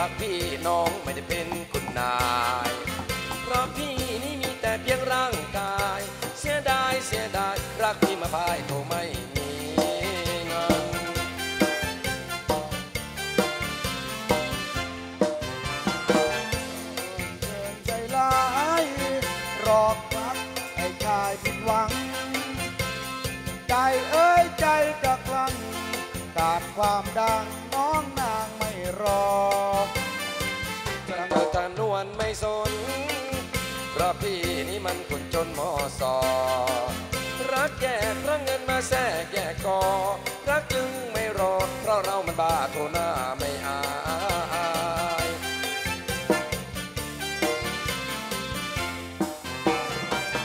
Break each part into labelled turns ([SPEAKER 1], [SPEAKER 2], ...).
[SPEAKER 1] รักพี่น้องไม่ได้
[SPEAKER 2] เป็น
[SPEAKER 1] คุณนาย เพราะพี่นี่มีแต่เพียงร่างกาย เสียดายเสียดายรักพี่มาพายโทไม่
[SPEAKER 2] ไม่
[SPEAKER 1] สน เพราะพี่นี่มันคนจนมอสอ รักแก่รักเงินมาแทรกแก่กอ รักจึงไม่รอดเพราะเรามันบ้าโทน่าไม่อาย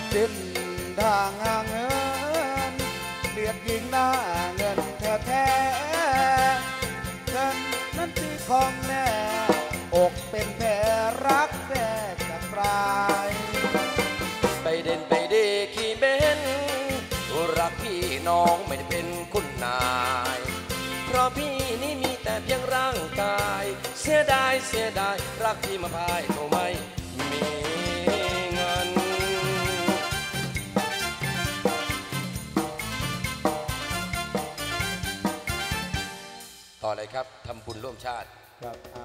[SPEAKER 1] เส้
[SPEAKER 2] นทางหาเงินเลือดยิงหน้า ย
[SPEAKER 1] ดายเสียดายรักที่มาพายเขไม่ต่อเลยครับทำบุญร่วมชาติ
[SPEAKER 2] ครับ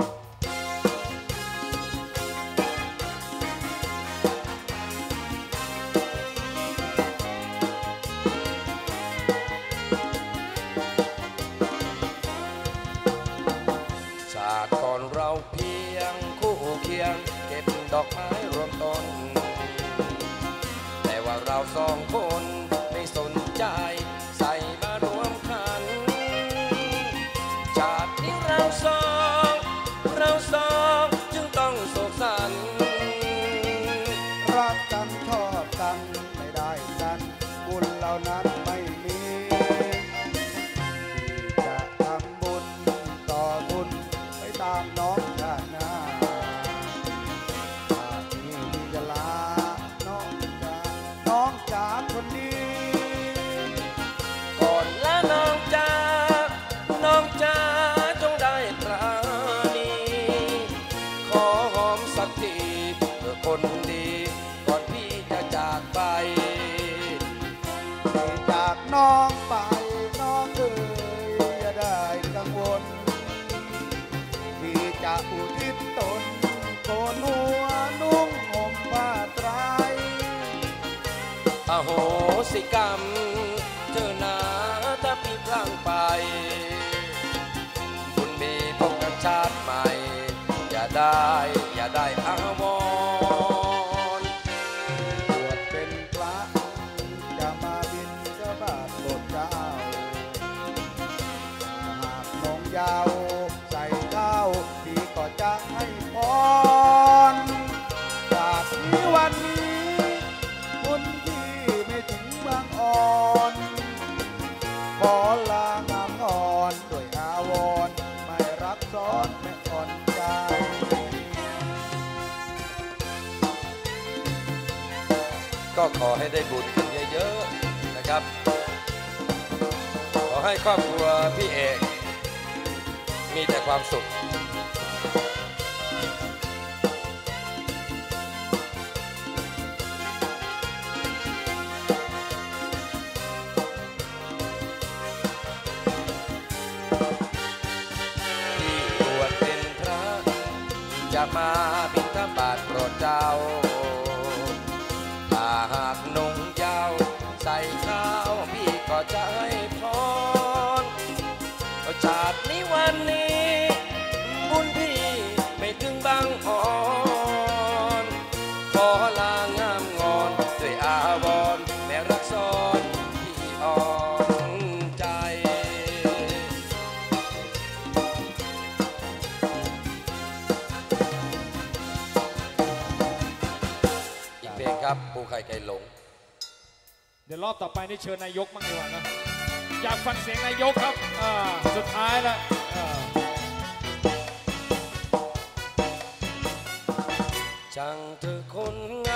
[SPEAKER 1] song for. จะ
[SPEAKER 2] อุทิศตนโกนหัวนุ่งห่มผ้าไตร
[SPEAKER 1] อโหสิกรรม เธอนาถ้าพี่พลังป่า ให้ได้
[SPEAKER 2] บุญกัน
[SPEAKER 1] เยอะๆนะครับ ขอให้ครอบครัวพี่เอกมีแต่ความสุขมาบินทบาทโปรดเจ้า ครับ ปูไข่ไก่หลง
[SPEAKER 3] เดี๋ยวรอบต่อไปนี่เชิญนายกมั่งดีกว่านะอยากฟังเสียงนายกครับอ่าสุดท้ายแล้วอ่า
[SPEAKER 1] ช่างเธอคนง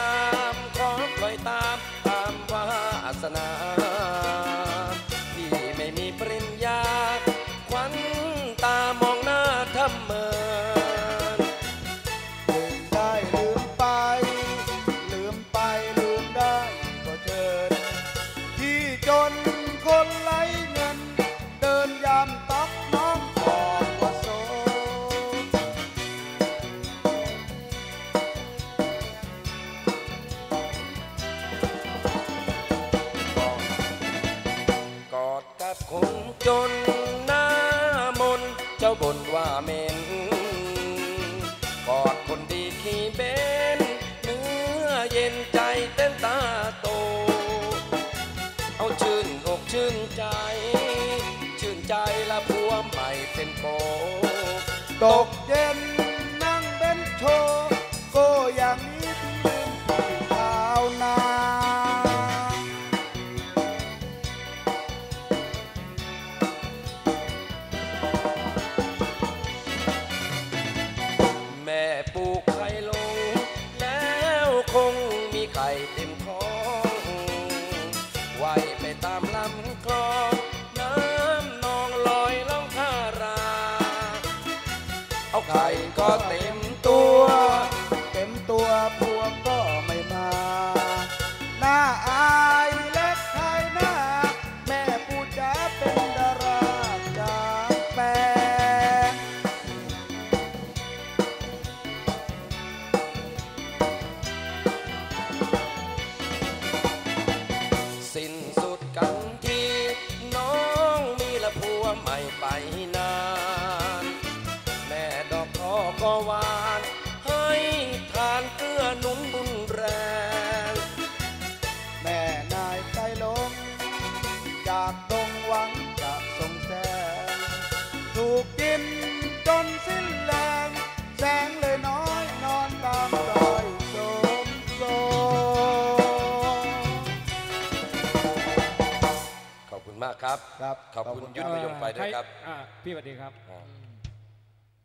[SPEAKER 1] พี่สวั
[SPEAKER 4] ส
[SPEAKER 1] ดีครับ
[SPEAKER 3] อ่า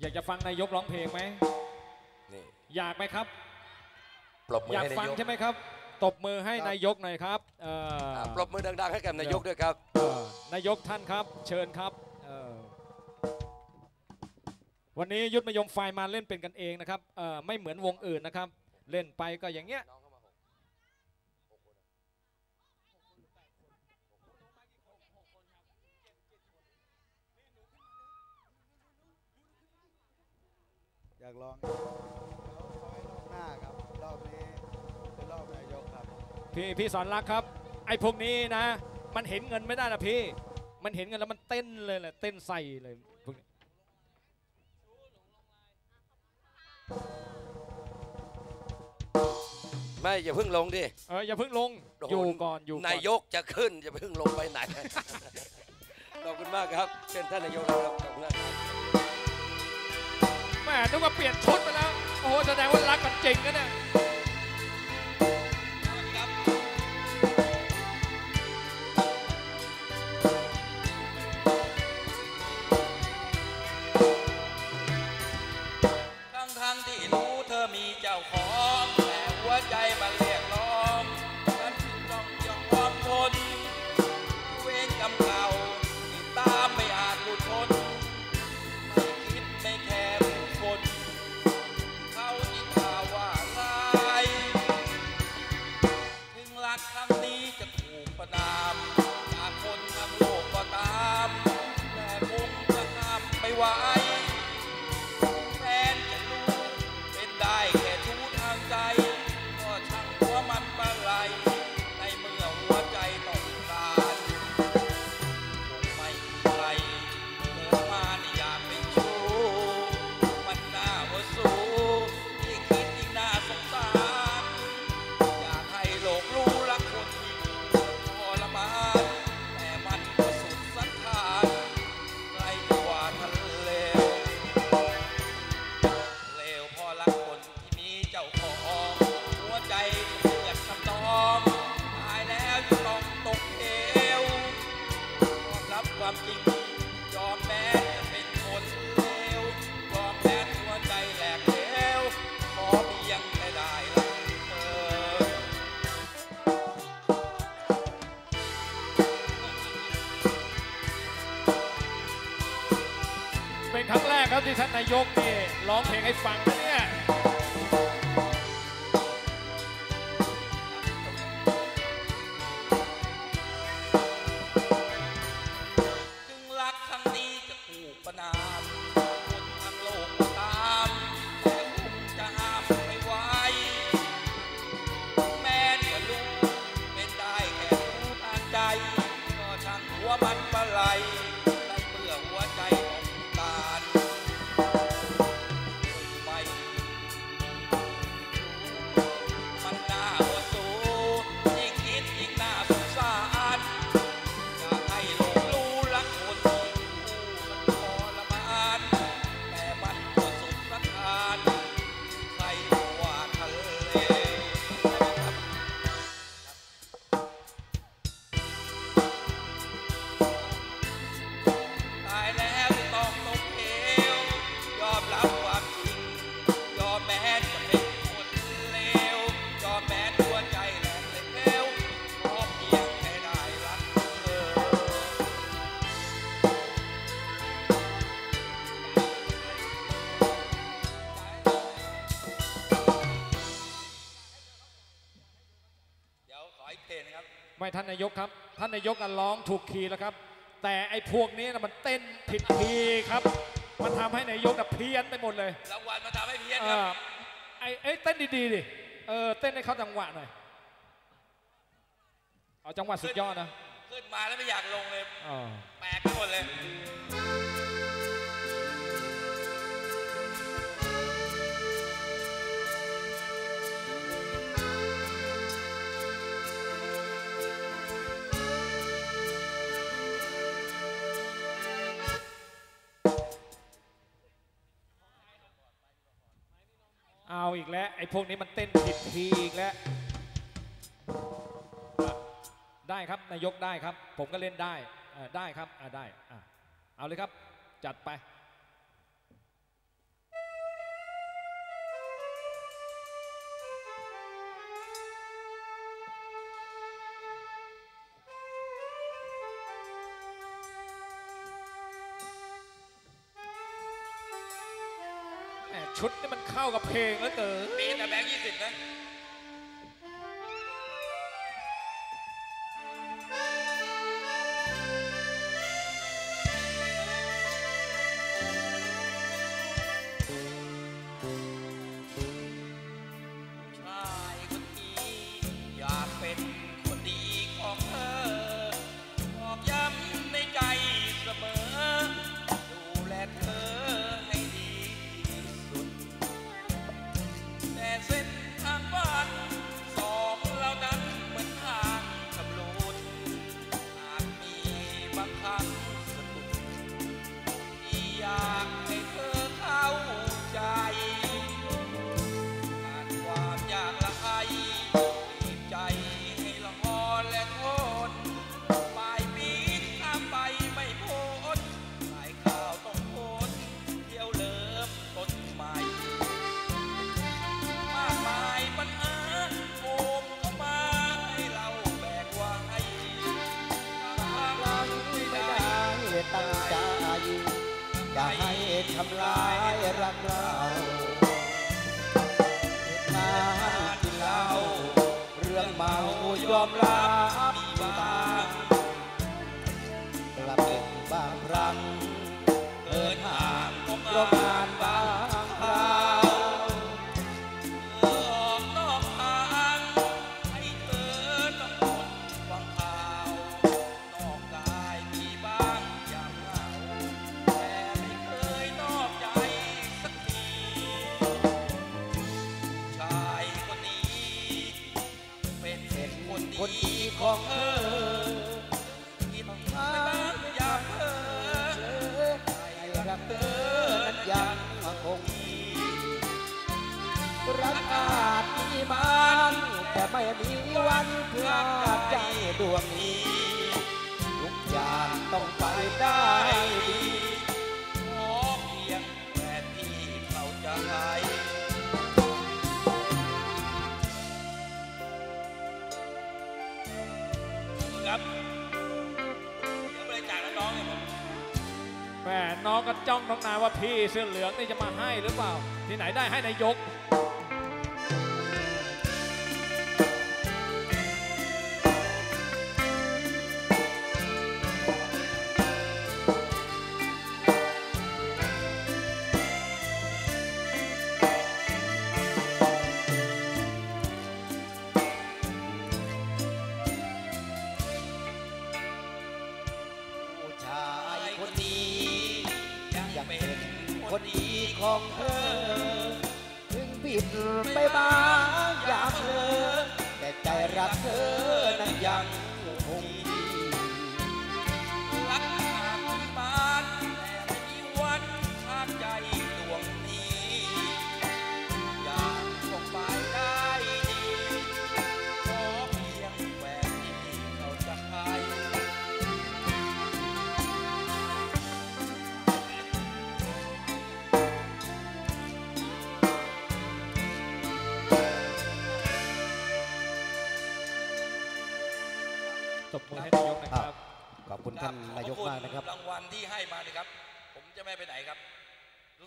[SPEAKER 1] อ
[SPEAKER 3] ยากจะฟังนายกร้องเพลงไหม
[SPEAKER 1] นี่
[SPEAKER 3] อยากไหมครับ
[SPEAKER 1] ปรบมือ
[SPEAKER 3] อยาก
[SPEAKER 1] ให้
[SPEAKER 3] ฟั
[SPEAKER 1] นางยก
[SPEAKER 3] ใช่ไหมครับ ตบมือให้นายกหน่อยครับเอ่อ
[SPEAKER 1] อ่าปรบมือดังๆให้กับนายกด้วยครับ
[SPEAKER 3] เอ่อนายกท่านครับ เชิญครับเอ่อวันนี้ยุทธมยมไฟล์มาเล่นเป็นกันเองนะครับเอ่อไม่เหมือนวงอื่นนะครับ เล่นไปก็อย่างเงี้ย
[SPEAKER 4] อยากลองหน้าครับรอบนี้เป็นรอบนายกครับ
[SPEAKER 3] พี่พี่สอนรักครับ ไอ้พวกนี้นะ มันเห็นเงินไม่ได้นะพี่ มันเห็นเงินแล้วมันเต้นเลยแหละเต้นใส่เลยพวกนี้
[SPEAKER 1] ไม่อย่าเพิ่งลงดิ
[SPEAKER 3] เอออย่าเพิ่งลง
[SPEAKER 1] โดน
[SPEAKER 3] อยู่ก่อนอยู่ก่อน
[SPEAKER 1] นายกจะขึ้นอย่าเพิ่งลงไปไหนขอบคุณมากครับเชิญท่านนายกแล้วครับขอบคุณมากครับ
[SPEAKER 3] แห ม่นึกว่าเปลี่ยนชุดไปแล้ว โอ้โห แสดงว่ารักกันจริงนะเนี่ย
[SPEAKER 5] แม้จะเป็นคนเลวจอแม้ตัวใจแหลมเหลวขอเพียงแค่ได้รักเธอ เดี๋ยวขออีกเพลงนครับ
[SPEAKER 3] ไม่ท่านนายกครับ ท่านนายกอะร้องถูกคีย์แล้วครับ แต่ไอ้พวกนี้นะมันเต้นผิดคีย์ครับ มันทำให้นายกเพี้ยนไปหมดเลย
[SPEAKER 5] รางวัลมันทำให้เพี้ยนครั
[SPEAKER 3] บไอ้ไเต้นดีๆดิเออเต้นให้เขาจังหวะหน่อยเอาจังหวะสุดยอดนะ
[SPEAKER 5] ขึ้นมาแล้วไม่อยากลงเลยแปลกไปหมดเลย
[SPEAKER 3] อาอีกแล้ว ไอ้พวกนี้มันเต้นผิดทีอีกแล้ว ได้ครับนายกได้ครับ ผมก็เล่นได้ได้ครับได้เอาเลยครับจัดไปชุดนี่มัน เข้ากับเพลงแล้วเกิน
[SPEAKER 5] มีแต่แบงค์ยี่สิบนะ
[SPEAKER 4] hablar. ไม่มีวันพลาดใจดวงนี้ ทุกอย่างต้องไปได้ดี
[SPEAKER 5] ขอเพียงแค่ที่เขาจะให้ครับเดี๋ยวบริจาคน้องๆเนี่ยผม
[SPEAKER 3] แหมน้องก็จ้องน้องนายว่าพี่เสื้อเหลืองนี่จะมาให้หรือเปล่า ที่ไหนได้ให้นายก
[SPEAKER 4] ค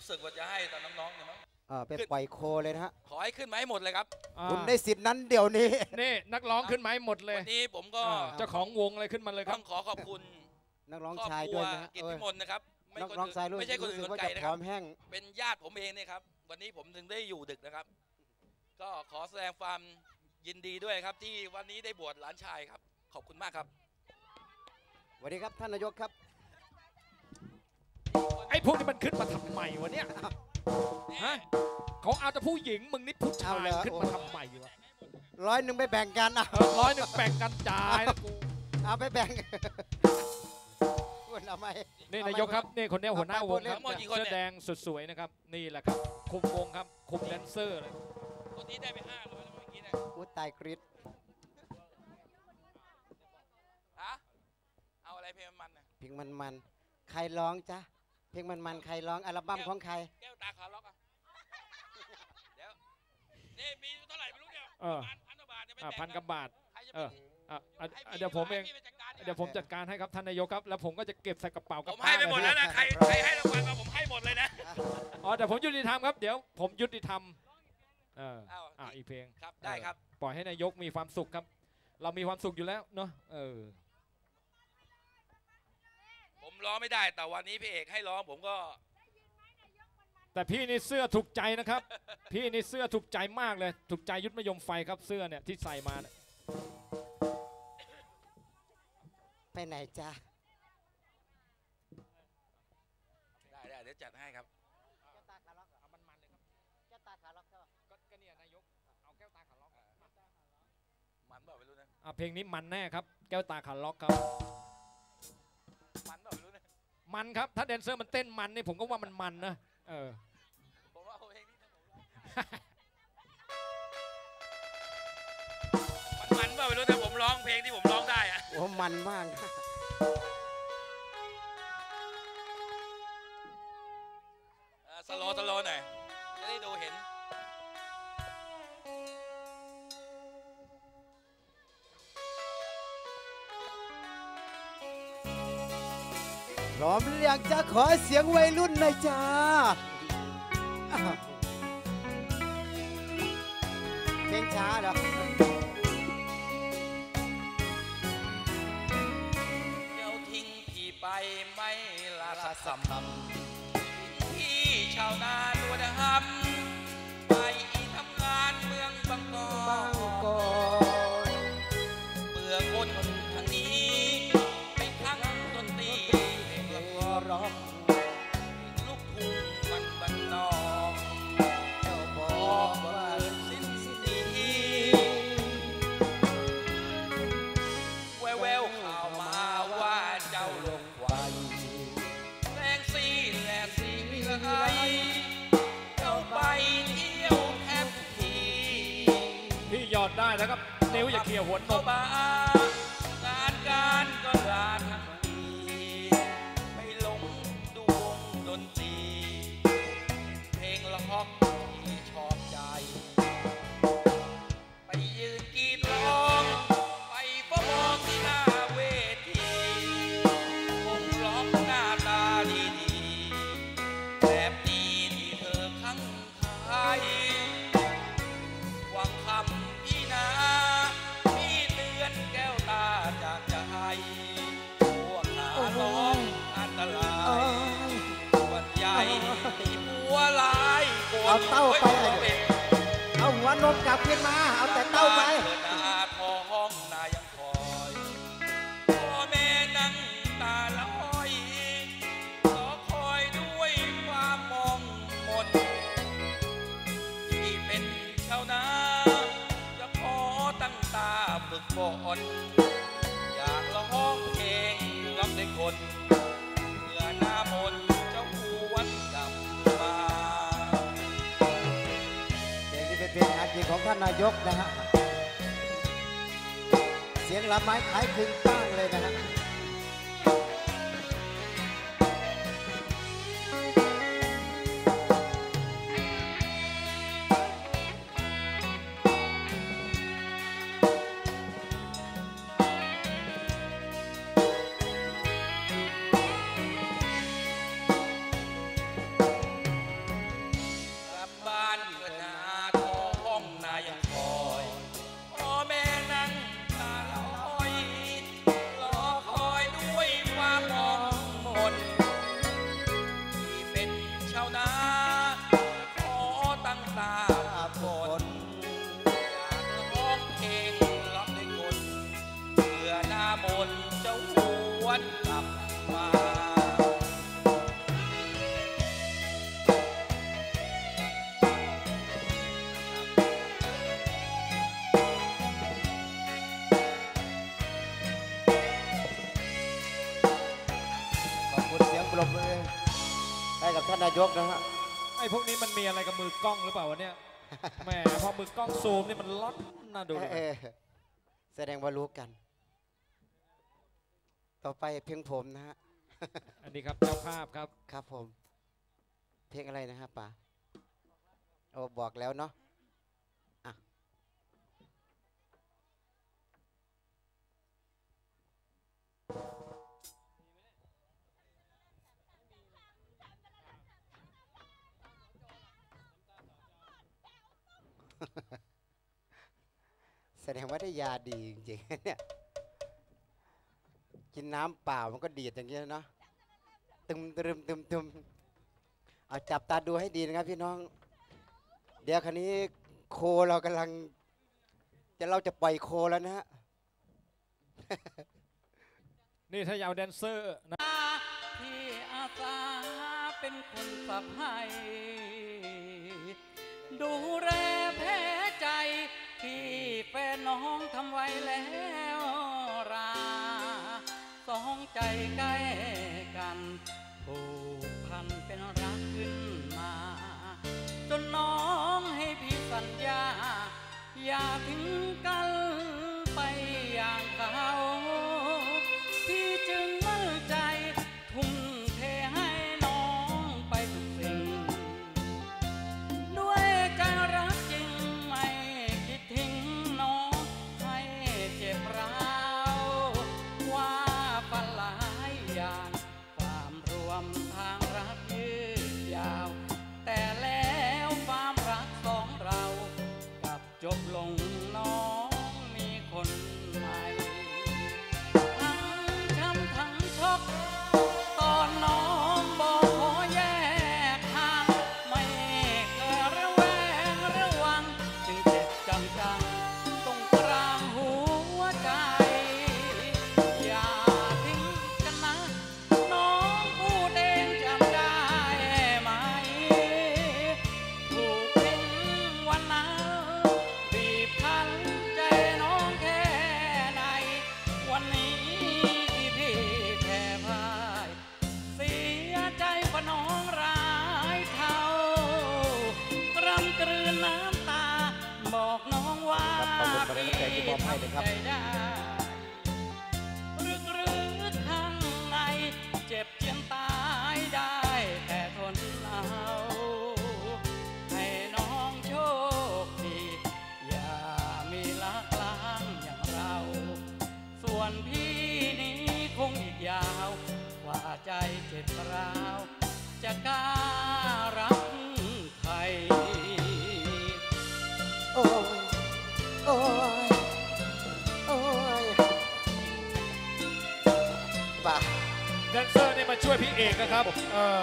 [SPEAKER 4] รู้
[SPEAKER 5] สึ
[SPEAKER 3] ก
[SPEAKER 5] ว่าจะให้ตอนน้องๆเนี่ยมั้ง
[SPEAKER 4] เอ่อไปปล่อยโคเลยนะฮะ
[SPEAKER 5] ขอให้ขึ้นมาให้หมดเลยครับ
[SPEAKER 3] อ่า
[SPEAKER 4] คุณได้สิทธิ์นั้นเดี๋ยวนี้
[SPEAKER 3] นี่นักร้องขึ้นมาให้หมดเลย
[SPEAKER 5] วันนี้ผมก็
[SPEAKER 3] อ่าเจ้าของวงอะไรขึ้นมาเลยค
[SPEAKER 5] ต้
[SPEAKER 3] รั
[SPEAKER 5] อบ งขอขอบคุณ
[SPEAKER 4] นักร้อง
[SPEAKER 5] ครอบ
[SPEAKER 4] ชาย
[SPEAKER 5] ครั
[SPEAKER 4] ด้
[SPEAKER 5] ว
[SPEAKER 4] วยนะฮะ
[SPEAKER 5] กิต
[SPEAKER 4] เออ
[SPEAKER 5] ติมนต์นะครับไม่
[SPEAKER 4] นัก
[SPEAKER 5] คน
[SPEAKER 4] ร้อง
[SPEAKER 5] อื่น
[SPEAKER 4] ชายด้วย
[SPEAKER 5] ไม่ใช่คน
[SPEAKER 4] รู้
[SPEAKER 5] อื่น
[SPEAKER 4] สึก
[SPEAKER 5] คน
[SPEAKER 4] ว่า
[SPEAKER 5] ไกล
[SPEAKER 4] จะ
[SPEAKER 5] นะ
[SPEAKER 4] พ
[SPEAKER 5] ค
[SPEAKER 4] ร้
[SPEAKER 5] รั
[SPEAKER 4] อบ มแห้ง
[SPEAKER 5] เป็นญาติผมเองเนี่ยครับ วันนี้ผมถึงได้อยู่ดึกนะครับ ก็ขอแสดงความยินดีด้วยครับ ที่วันนี้ได้บวชหลานชายครับ ขอบคุณมากครับ
[SPEAKER 4] สวัสดีครับท่านนายกครับ
[SPEAKER 3] ไอ้พวกนี้มันขึ้นมาทำไมวะเนี่ยฮะเขาเอาแต่ผู้หญิงมึงนี่ผู้ชา
[SPEAKER 4] เอา
[SPEAKER 3] ย
[SPEAKER 4] เหรอ
[SPEAKER 3] ขึ้นมาทำไมวะ
[SPEAKER 4] ร้อยหนึ่งไปแบ่งกันเอา
[SPEAKER 3] เออร้อยหนึ่งแบ่งกันจ่ายนะกู
[SPEAKER 4] เอาไปแบ่งคุณเอาไหม
[SPEAKER 3] นี่นายกครับนี่คนเนี้ยหัวหน้าวงครับ
[SPEAKER 5] ทั้งหมดกี่คน
[SPEAKER 3] เสื้
[SPEAKER 5] เนี่
[SPEAKER 3] อยแดงสุดสวยนะครับนี่แหละครับ คุมวงครับคุมแดนเซอร์เลย
[SPEAKER 5] คนนี้ได้ไปห้าร้อยแล้วเมื่อกี้นะ
[SPEAKER 4] พูดตายกรีด
[SPEAKER 5] ฮะเอาอะไรเพลงมันๆนะ
[SPEAKER 4] เพลงมันมันๆ ใครร้องจ๊ะ เพลงมันมันๆใครร้องอัลบั้มของใคร
[SPEAKER 5] แก้วตาขาล็อกอะ เดี๋ยวนี่มีเท่าไหร่ไม่รู้เนี่ย
[SPEAKER 3] เออ
[SPEAKER 5] พันพันกว่าบาทจะไป
[SPEAKER 3] อะ
[SPEAKER 5] แบ่ง
[SPEAKER 3] พันกับบาท
[SPEAKER 5] ใครจะ
[SPEAKER 3] เอ
[SPEAKER 5] ไป
[SPEAKER 3] ออะอะ
[SPEAKER 5] ให้
[SPEAKER 3] อะ
[SPEAKER 5] พี่
[SPEAKER 3] เดี๋ยวผมเอง
[SPEAKER 5] ให้พี่ไปจัดการ
[SPEAKER 3] เดี๋ยวผมจัดการให้ครับท่านนายกครับ แล้วผมก็จะเก็บใส่กระเป๋า
[SPEAKER 5] ผ
[SPEAKER 3] กับ
[SPEAKER 5] มให้ไปหมดแล้วนะ ใครใครให้รางวัลมาผมให้หมดเลยนะ
[SPEAKER 3] อ๋อแต่ผมยุติธรรมครับ เดี๋ยวผมยุติธรรมเออ
[SPEAKER 5] อ้าว
[SPEAKER 3] อะอีกเพลง
[SPEAKER 5] ครับ ได้ครับ
[SPEAKER 3] ปล่อยให้นายกมีความสุขครับ เรามีความสุขอยู่แล้วเนาะเออ
[SPEAKER 5] ผมร้องไม่ได้ แต่วันนี้พี่เอกให้ร้องผมก็
[SPEAKER 3] แต่พี่นี่เสื้อถูกใจนะครับ พี่นี่เสื้อถูกใจมากเลย ถูกใจยุทธมยมไฟครับเสื้อเนี่ยที่ใส่มาเนี่ย
[SPEAKER 4] ไปไหนจ๊ะ
[SPEAKER 5] ได้ได้เดี๋ยวจัดให้ครับ
[SPEAKER 3] เอามันมันเลยครับแก้วตาขาล็อกก็ก็เนี่ยนายกเอาแก้วตาขาล็อก
[SPEAKER 5] มันเปล่าไม่รู้นะ
[SPEAKER 3] อะเพลงนี้มันแน่ครับ แก้วตาขาล็อกครับ
[SPEAKER 5] มัน
[SPEAKER 3] ครับ ถ้าแดนเซอร์มันเต้นมันนี่ผมก็ว่ามันมันนะเออ
[SPEAKER 5] ผมว่าเอาเพลงนี้มันมันเปล่าไม่รู้แต่ผมร้องเพลงที่ผมร้องได้อะ
[SPEAKER 4] โอ้มันมาก พร้อมอยากจะขอเสียงวัยรุ่นหน่อยจ้า เพลงช้าเหรอ
[SPEAKER 5] เดี๋ยวทิ้งพี่ไปไม่ละสัมพันที่ชาวนาตัวดำ วันใหญ่บัวลายคน
[SPEAKER 4] เอาเต้าไป
[SPEAKER 5] โอ้ยเอา
[SPEAKER 4] หัวนมกลับขึ้นมา เอาแต่เต้าไป
[SPEAKER 5] เปิดหายกนะ
[SPEAKER 4] ฮะ เสียงละไม้คล้ายคลึงป้างเลยนะฮะ
[SPEAKER 5] ยกนะ
[SPEAKER 4] ฮะ
[SPEAKER 3] ไอ้พวกนี้มันมีอะไรกับมือกล้องหรือเปล่าวะเนี่ยแหมพอมือกล้องซูมนี่มันล็อตน่าดูเลย
[SPEAKER 4] เออแสดงว่ารู้กัน ต่อไปเพลงผมนะฮะ
[SPEAKER 3] อันนี้ครับเจ้าภาพครับ
[SPEAKER 4] ครับผม เพลงอะไรนะฮะป๋าโอ้บอกแล้วเนาะ แสดงว่าได้ยาดีจริงๆเนี่ยกินน้ำเปล่ามันก็ดีดอย่างเงี้ยเนาะตึมตึมตึมตึมเอาจับตาดูให้ดีนะครับพี่น้อง เดี๋ยวคันนี้โคเรากำลัง จะเราจะปล่อยโคแล้วนะฮะ
[SPEAKER 3] นี่ถ้าอยาวแดนเซอร์นะ
[SPEAKER 5] ที่อาสาเป็นคนสับให้ ดูแลแพ้ใจ ที่แฟนน้องทำไว้แล้วราสองใจใกล้กันผูกพันเป็นรักขึ้นมา จนน้องให้พี่สัญญา อย่าทิ้งกัน ให้เลยครับทำใจได้รึกรึกข้างในเจ็บเจียนตายได้แต่ทนเอาให้น้องโชคดีอย่ามีลักล้างอย่างเรา ส่วนพี่นี้คงอีกยาวกว่าใจเจ็บร้าวจะก้า
[SPEAKER 3] เซอร์นี่มาช่วยพี่เอกนะครับเออ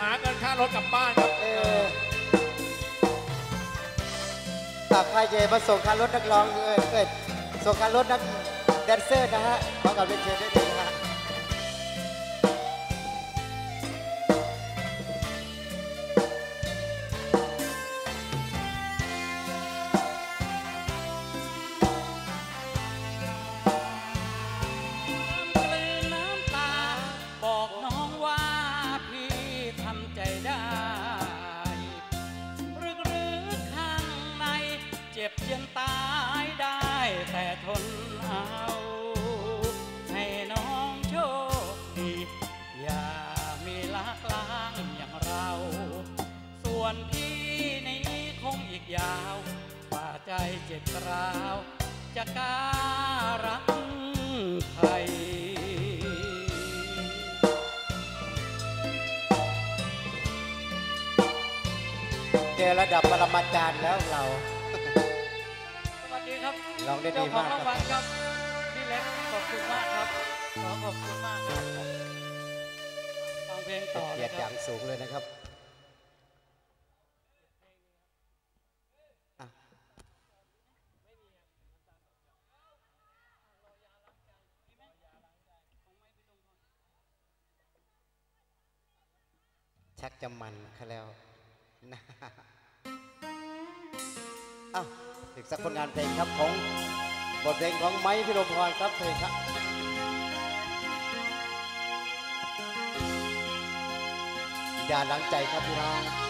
[SPEAKER 3] หาเงินค่ารถกลับบ้านครับ
[SPEAKER 6] เออตากใครจะมาส่งคันรถนักร้องเออเอยส่งคันรถนักแดนเซอร์นะฮะขอกลับเป็นเชิญได้เลย
[SPEAKER 5] จะกล้ารักใคร
[SPEAKER 6] เจอระดับปรมาจารย์แล้วเรา
[SPEAKER 5] สวัสดีครับ
[SPEAKER 6] ลองได้ดี
[SPEAKER 5] เจ้าของ
[SPEAKER 6] มาก
[SPEAKER 5] ราง
[SPEAKER 6] ค
[SPEAKER 5] วั
[SPEAKER 6] รับ
[SPEAKER 5] ลครับพี่เล็กขอบคุณมากครับ ขอขอบคุณมากครับฟังเพลงต่อ
[SPEAKER 6] เกียรติ
[SPEAKER 5] นะ
[SPEAKER 6] อ
[SPEAKER 5] ครั
[SPEAKER 6] ย่า
[SPEAKER 5] บ
[SPEAKER 6] งสูงเลยนะครับ ชักจะมันเขาแล้วนะอ้าวอีกสักผลงานเพลงครับของบทเพลงของไม้พิรมพรครับเพลงครับอย่าหลังใจครับพี่น้อง